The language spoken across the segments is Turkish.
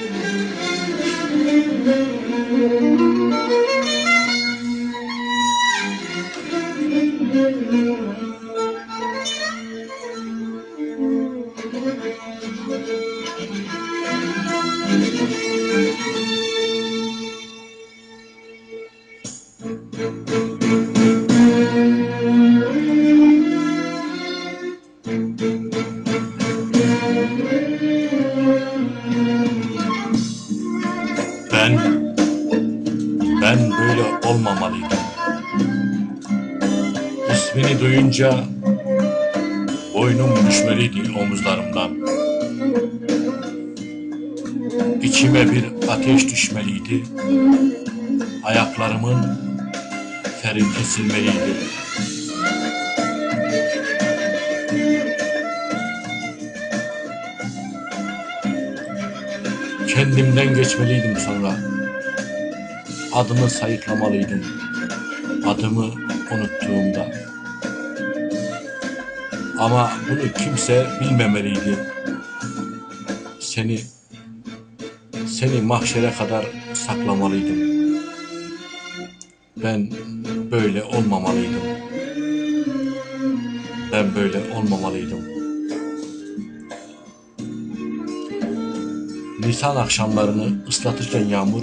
Thank you. Ben ben böyle olmamalıydım. İsmini duyunca boynum düşmeliydi omuzlarımdan. İçime bir ateş düşmeliydi. Ayaklarımın feri kesilmeliydi. Kendimden geçmeliydim sonra. Adımı sayıklamalıydım. Adımı unuttuğumda. Ama bunu kimse bilmemeliydi. Seni seni mahşere kadar saklamalıydım. Ben böyle olmamalıydım. Ben böyle olmamalıydım. Nisan akşamlarını ıslatırken yağmur,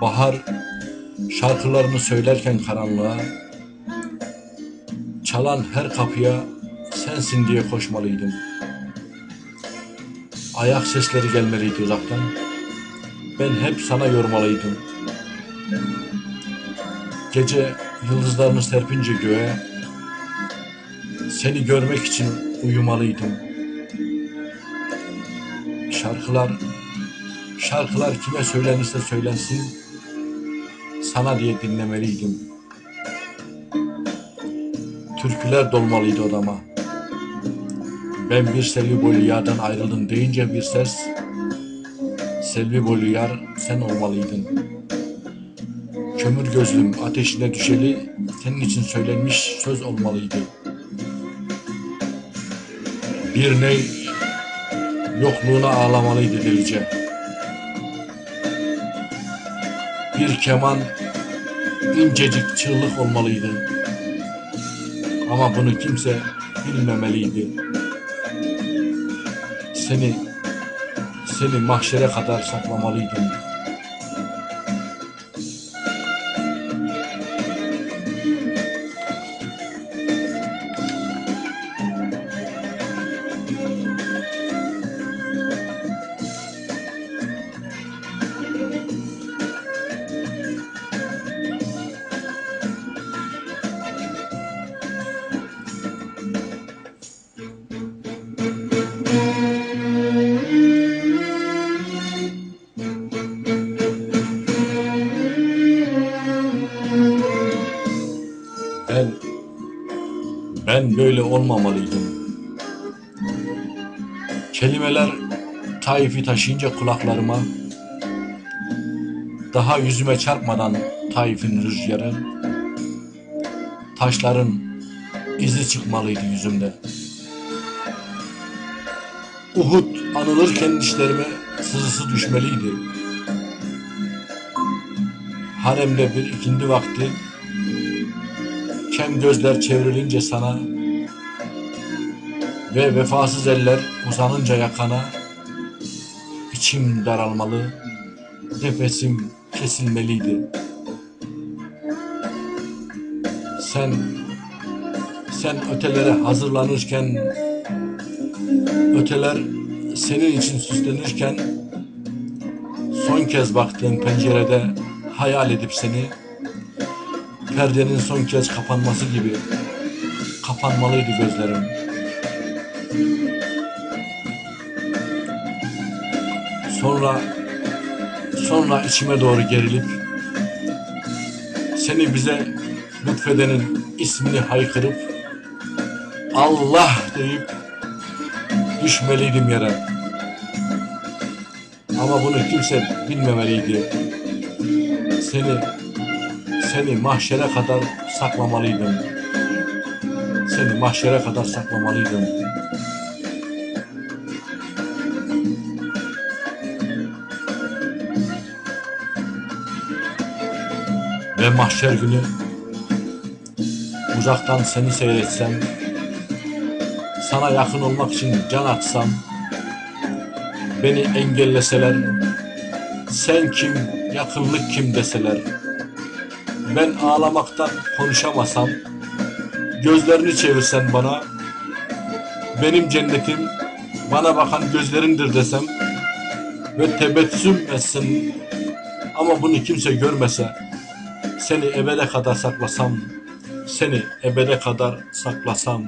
bahar şarkılarını söylerken karanlığa, çalan her kapıya sensin diye koşmalıydım. Ayak sesleri gelmeliydi uzaktan. Ben hep sana yormalıydım. Gece yıldızlarını serpince göğe, seni görmek için uyumalıydım. Şarkılar, şarkılar kime söylenirse söylensin, sana diye dinlemeliydim. Türküler dolmalıydı odama. Ben bir selvi boylu yardan ayrıldım deyince bir ses, selvi boylu yar sen olmalıydın. Kömür gözlüm ateşine düşeli senin için söylenmiş söz olmalıydı. Bir ney yokluğuna ağlamalıydı delice. Bir keman incecik çığlık olmalıydı. Ama bunu kimse bilmemeliydi. Seni seni mahşere kadar saklamalıydım. Böyle olmamalıydım. Kelimeler Taif'i taşıyınca kulaklarıma daha yüzüme çarpmadan Taif'in rüzgarı taşların izi çıkmalıydı yüzümde. Uhud anılırken dişlerime sızısı düşmeliydi. Haremde bir ikindi vakti kem gözler çevrilince sana ve vefasız eller uzanınca yakana içim daralmalı, nefesim kesilmeliydi. Sen sen ötelere hazırlanırken öteler senin için süslenirken son kez baktığın pencerede hayal edip seni perdenin son kez kapanması gibi kapanmalıydı gözlerim. Sonra sonra içime doğru gerilip seni bize lütfedenin ismini haykırıp Allah deyip düşmeliydim yere. Ama bunu kimse bilmemeliydi. Seni seni mahşere kadar saklamalıydım. Seni mahşere kadar saklamalıydım. Ve mahşer günü uzaktan seni seyretsem, sana yakın olmak için can atsam, beni engelleseler, sen kim, yakınlık kim deseler, ben ağlamaktan konuşamasam, gözlerini çevirsen bana, benim cennetim bana bakan gözlerindir desem ve tebessüm etsin. Ama bunu kimse görmese, seni ebede kadar saklasam, seni ebede kadar saklasam,